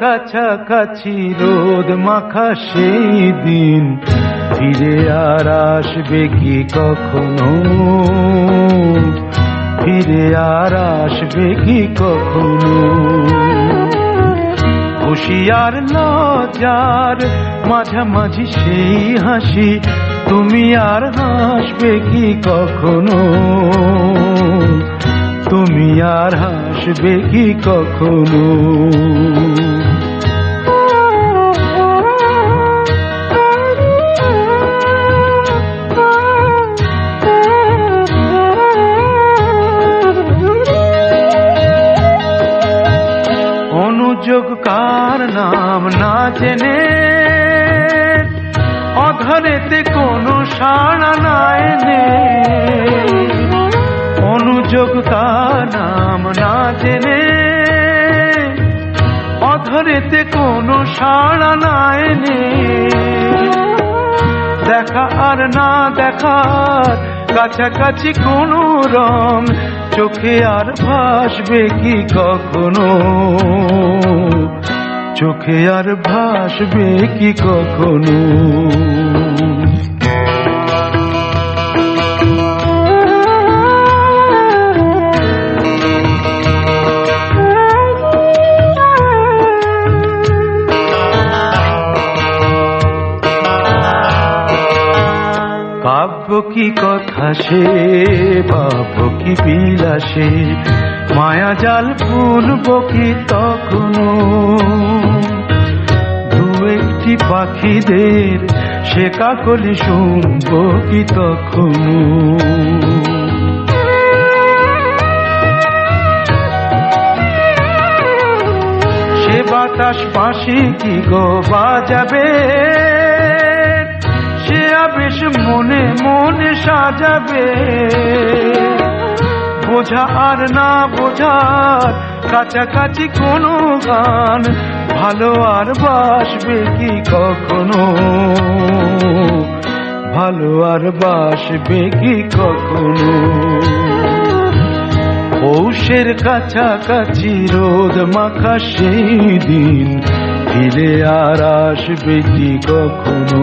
কাছাকাছি রোদ মাখা সেই দিন। ফিরে আর আসবে কি কখনো? ফিরে আর আসবে কি কখনো? হুশিয়ার লজার মাঝামাঝি সেই হাসি, তুমি আর হাসবে কি কখনো? তুমি আর হাসবে কি কখনো? অনুযোগ কার নাম না জেনে? অধরেতে কোনো সাড়া না এনে অধরেতে কোনো সাড়া নাই নে। দেখা আর না দেখার কাছাকাছি কোনো রং, চোখে আর ভাসবে কি কখনো? চোখে আর ভাসবে কি কখনো? কি কথা সে ভাব কি বিলাসে? মায়া জাল ফুলব কি তখনো? দু একটি পাখিদের, সে কাকলি শুনব কি তখনো? সে বাতাস পাশে কি গো বাজাবে? সে আবেশ মনে মনে সাজাবে বোঝা আর না বোঝার কাছাকাছি কোনো গান। ভালো আর বাসবে কি কখনো? ভালো আর বাসবে কি কখনো? পৌষের কাছাকাছি রোদ মাখা সেই দিন, ফিরে আর আসবে কি কখনো?